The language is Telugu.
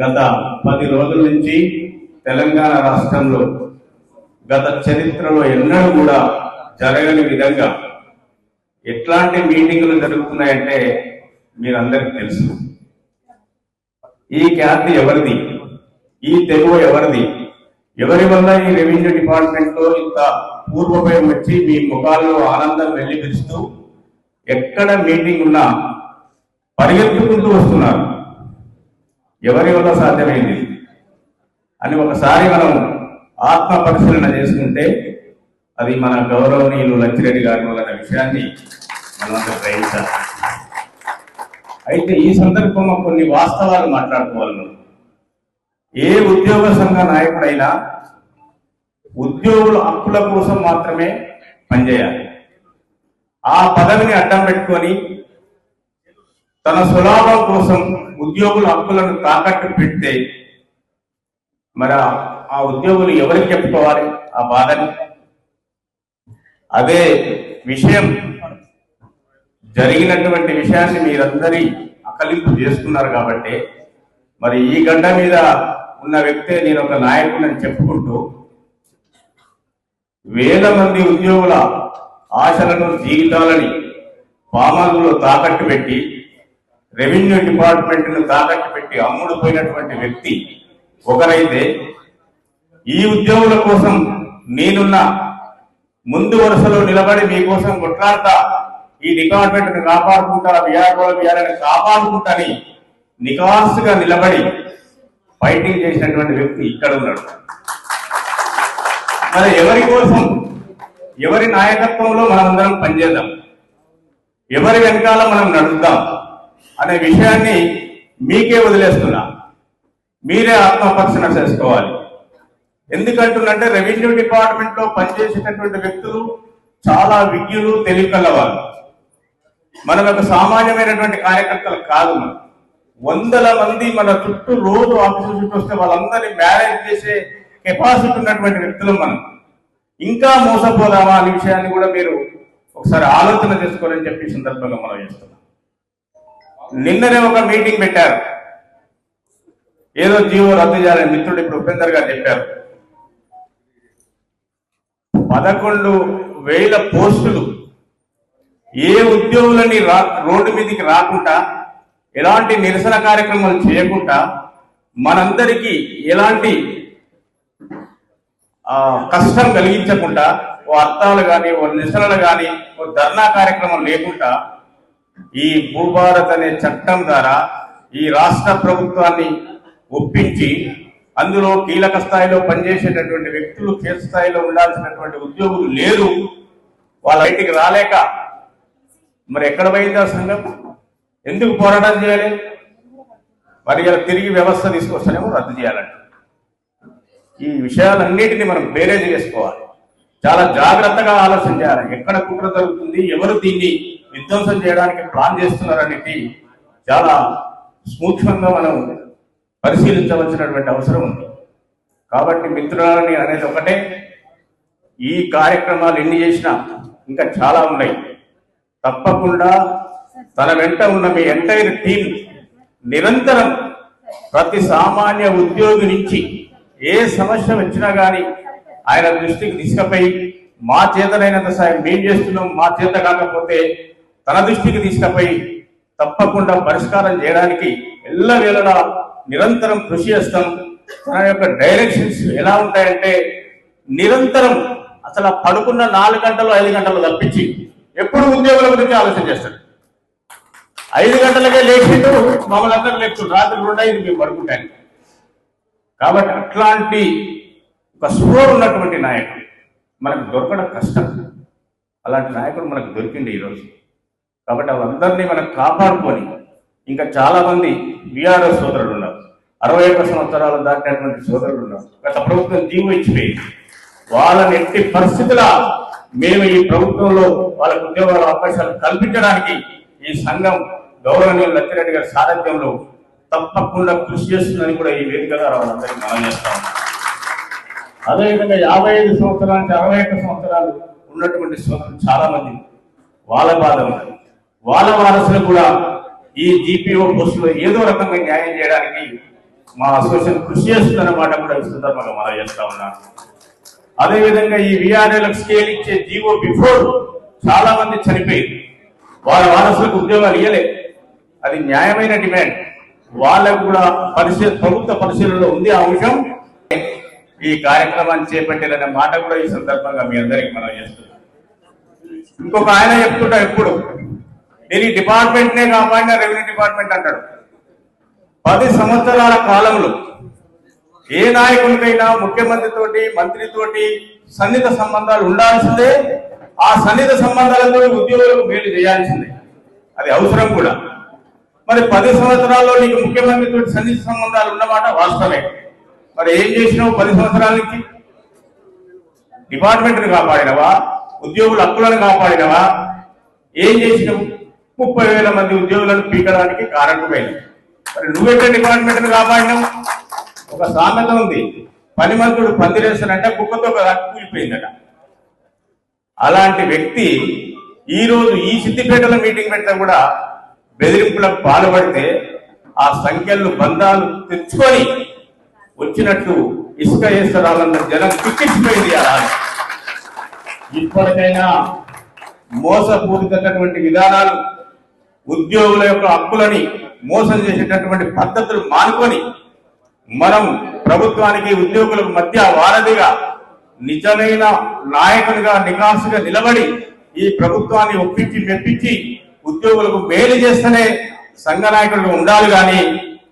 గత పది రోజుల నుంచి తెలంగాణ రాష్ట్రంలో గత చరిత్రలో ఎన్నడూ కూడా జరగని విధంగా ఎట్లాంటి మీటింగులు జరుగుతున్నాయంటే మీరందరికీ తెలుసు. ఈ ఖ్యాతి ఎవరిది? ఈ తెలుగు ఎవరిది? ఎవరి వల్ల ఈ రెవెన్యూ డిపార్ట్మెంట్లో ఇంత పూర్వభయం వచ్చి మీ ముఖాల్లో ఆనందం వెళ్ళిపిస్తూ ఎక్కడ మీటింగ్ ఉన్నా పరిగెత్తుకుంటూ వస్తున్నారు? ఎవరి వల్ల సాధ్యమైంది? అని ఒకసారి మనం ఆత్మ పరిశీలన చేసుకుంటే అది మన గౌరవనీయులు లక్ష్మిరెడ్డి గారి వల్ల విషయాన్ని మనం గ్రహించాలి. అయితే ఈ సందర్భంలో కొన్ని వాస్తవాలు మాట్లాడుకోవాలి మనం. ఏ ఉద్యోగ సంఘ నాయకుడైనా ఉద్యోగుల హక్కుల కోసం మాత్రమే పనిచేయాలి. ఆ పదవిని అడ్డం పెట్టుకొని తన సులాభం కోసం ఉద్యోగుల హక్కులను తాకట్టు పెడితే మరి ఆ- ఉద్యోగులు ఎవరికి చెప్పుకోవాలి? ఆ బాధని. అదే విషయం జరిగినటువంటి విషయాన్ని మీరందరి అకలింపు చేసుకున్నారు కాబట్టి మరి ఈ గడ్డ మీద ఉన్న వ్యక్తే నేను ఒక నాయకుడిని చెప్పుకుంటూ వేల మంది ఉద్యోగుల ఆశలను జీవితాలని పామాలలో తాకట్టు పెట్టి రెవెన్యూ డిపార్ట్మెంట్ను తాకట్టు పెట్టి అమ్ముడు పోయినటువంటి వ్యక్తి ఒకరైతే ఈ ఉద్యోగుల కోసం నేనున్న ముందు వరుసలో నిలబడి మీకోసం కొట్లాడతా ఈ డిపార్ట్మెంట్ను కాపాడుకుంటా విఆర్ఓ విఆర్ని కాపాడుకుంటాని నికాసుగా నిలబడి ఫైటింగ్ చేసినటువంటి వ్యక్తి ఇక్కడ ఉన్నాడు. మరి ఎవరి కోసం ఎవరి నాయకత్వంలో మనమందరం పనిచేద్దాం? ఎవరి వెనకాల మనం నడుద్దాం? అనే విషయాన్ని మీకే వదిలేస్తున్నా. మీరే ఆత్మపక్షణ చేసుకోవాలి. ఎందుకంటుందంటే రెవెన్యూ డిపార్ట్మెంట్లో పనిచేసేటటువంటి వ్యక్తులు చాలా విజ్ఞులు తెలివికలవారు. మనం ఒక సామాన్యమైనటువంటి కార్యకర్తలు కాదు మనం. వందల మంది మన చుట్టూ రోజు ఆఫీసు చుట్టూ వస్తే వాళ్ళందరినీ మేనేజ్ చేసే కెపాసిటీ ఉన్నటువంటి వ్యక్తులు మనం. ఇంకా మోసపోదామా అనే విషయాన్ని కూడా మీరు ఒకసారి ఆలోచన చేసుకోవాలని చెప్పి సందర్భంగా మనం చేస్తున్నాం. నిన్ననే ఒక మీటింగ్ పెట్టారు. ఏదో జీవో రద్దు చేయాలని మిత్రుడు ఇప్పుడు ఉపేందర్ గారు చెప్పారు. పదకొండు వేల పోస్టులు ఏ ఉద్యోగులని రా రోడ్డు మీదకి రాకుండా ఎలాంటి నిరసన కార్యక్రమాలు చేయకుండా మనందరికీ ఎలాంటి ఆ, కష్టం కలిగించకుండా ఓ అర్థాలు కానీ ఓ నిరసనలు కానీ ఓ ధర్నా కార్యక్రమం లేకుండా ఈ భూభారత్ అనే చట్టం ద్వారా ఈ రాష్ట్ర ప్రభుత్వాన్ని ఒప్పించి అందులో కీలక స్థాయిలో పనిచేసేటటువంటి వ్యక్తులు క్షేత్ర స్థాయిలో ఉండాల్సినటువంటి ఉద్యోగులు లేరు. వాళ్ళ బయటికి రాలేక మరి ఎక్కడ పోయింది ఆ సంఘం? ఎందుకు పోరాటం చేయాలి? మరి ఇలా తిరిగి వ్యవస్థ తీసుకొస్తేనేమో రద్దు చేయాలంట. ఈ విషయాలన్నిటిని మనం బేరేజ్ చేసుకోవాలి. చాలా జాగ్రత్తగా ఆలోచన చేయాలి. ఎక్కడ కుట్ర జరుగుతుంది? ఎవరు దీన్ని విధ్వంసం చేయడానికి ప్లాన్ చేస్తున్నారనేది చాలా సూక్ష్మంగా మనం పరిశీలించవలసినటువంటి అవసరం ఉంది. కాబట్టి మిత్రులని అనేది ఒకటే. ఈ కార్యక్రమాలు ఎన్ని చేసినా ఇంకా చాలా ఉన్నాయి. తప్పకుండా తన వెంట ఉన్న మీ ఎంటైర్ టీం నిరంతరం ప్రతి సామాన్య ఉద్యోగి నుంచి ఏ సమస్య వచ్చినా కానీ ఆయన దృష్టికి తీసుకుపోయి మా చేతనైనంత సాయం మేం చేస్తున్నాం మా చేత కాకపోతే తన దృష్టికి తీసుకుపోయి తప్పకుండా పరిష్కారం చేయడానికి ఎల్లవేళలా నిరంతరం కృషి చేస్తాం. తన యొక్క డైరెక్షన్స్ ఎలా ఉంటాయంటే నిరంతరం అసలు పడుకున్న నాలుగు గంటలు ఐదు గంటలు తప్పించి ఎప్పుడు ఉద్యోగుల గురించి ఆలోచన చేస్తాడు. ఐదు గంటలకే లేచిండు మమ్మల్ని అందరూ లేచు రాత్రి రెండు ఐదు మేము పడుకుంటాను కాబట్టి అట్లాంటి ఒక స్కోర్ ఉన్నటువంటి నాయకుడు మనకు దొరకడం కష్టం. అలాంటి నాయకుడు మనకు దొరికింది ఈరోజు. కాబట్టి వాళ్ళందరినీ మనం కాపాడుకొని ఇంకా చాలా మంది బీఆర్ఎస్ సోదరులు ఉన్నారు. అరవై ఒక్క సంవత్సరాలు దాటినటువంటి సోదరులు ఉన్నారు. గత ప్రభుత్వం దీవు ఇచ్చిపోయింది. వాళ్ళని ఎట్టి పరిస్థితుల మేము ఈ ప్రభుత్వంలో వాళ్ళకు ఉద్యోగాల అవకాశాలు కల్పించడానికి ఈ సంఘం గౌరవనీయులు లక్ష్మరెడ్డి గారి సారథ్యంలో తప్పకుండా కృషి చేస్తుందని కూడా ఈ వేదిక ద్వారా వాళ్ళందరికీ మనం అదేవిధంగా యాభై ఐదు సంవత్సరాల నుంచి అరవై ఒక్క సంవత్సరాలు ఉన్నటువంటి సోదరులు చాలా మంది వాళ్ళ బాధ ఉన్నది. వాళ్ళ వారసులు కూడా ఈ జీపీఓ పోస్టులో ఏదో రకంగా న్యాయం చేయడానికి మా అసోసియేషన్ కృషి చేస్తుందన్నమాట కూడా ఈ సందర్భంగా మనం చేస్తా ఉన్నాను అదేవిధంగా ఈ విఆర్ఏలకు స్కేల్ ఇచ్చే జీవో బిఫోర్ చాలా మంది చనిపోయింది వారి వారసులకు ఉద్యోగాలు ఇవ్వలేదు అది న్యాయమైన డిమాండ్. వాళ్ళకు కూడా పరిశీ ప్రభుత్వ పరిశీలనలో ఉంది ఆ అంశం. ఈ కార్యక్రమాన్ని చేపట్టారనే మాట కూడా ఈ సందర్భంగా మీ అందరికి మనం చేస్తున్నాం. ఇంకొక ఆయన చెప్తుంటా ఎప్పుడు? నేను ఈ డిపార్ట్మెంట్ నే కాపాడిన రెవెన్యూ డిపార్ట్మెంట్ అంటాడు. పది సంవత్సరాల కాలంలో ఏ నాయకునికైనా ముఖ్యమంత్రితోటి మంత్రితోటి సన్నిహిత సంబంధాలు ఉండాల్సిందే. ఆ సన్నిహిత సంబంధాలతో ఉద్యోగులకు మేలు చేయాల్సిందే. అది అవసరం కూడా. మరి పది సంవత్సరాల్లో నీకు ముఖ్యమంత్రితో సన్నిహిత సంబంధాలు ఉన్నమాట వాస్తవమే. మరి ఏం చేసినావు పది సంవత్సరాల నుంచి? డిపార్ట్మెంట్ని కాపాడినవా? ఉద్యోగుల హక్కులను కాపాడినవా? ఏం చేసినావు? ముప్పై వేల మంది ఉద్యోగులను పీకడానికి కారణమైంది. మరి నువ్వెక్కడ డిపార్ట్మెంట్ కాపాడినావు? ఒక సామెత ఉంది. పనిమంతుడు పందిరేస్తానంటే కుక్కతో ఒక కూలిపోయిందట. అలాంటి వ్యక్తి ఈ రోజు ఈ సిద్దిపేటలో మీటింగ్ పెట్టినా కూడా బెదిరింపులకు పాల్పడితే ఆ సంఖ్యలు బంధాలు తెచ్చుకొని వచ్చినట్టు ఇసుక వేస్తారాలన్న జనం పిక్కిచ్చిపోయింది అలా ఇప్పటికైనా మోసపూరితమైనటువంటి విధానాలు ఉద్యోగుల యొక్క హక్కులని మోసం చేసేటటువంటి పద్ధతులు మానుకొని మనం ప్రభుత్వానికి ఉద్యోగులకు మధ్య వారధిగా నిజమైన నాయకునిగా నికాసుగా నిలబడి ఈ ప్రభుత్వాన్ని ఒప్పించి మెప్పించి ఉద్యోగులకు మేలు చేస్తేనే సంఘ నాయకులుగా ఉండాలి కానీ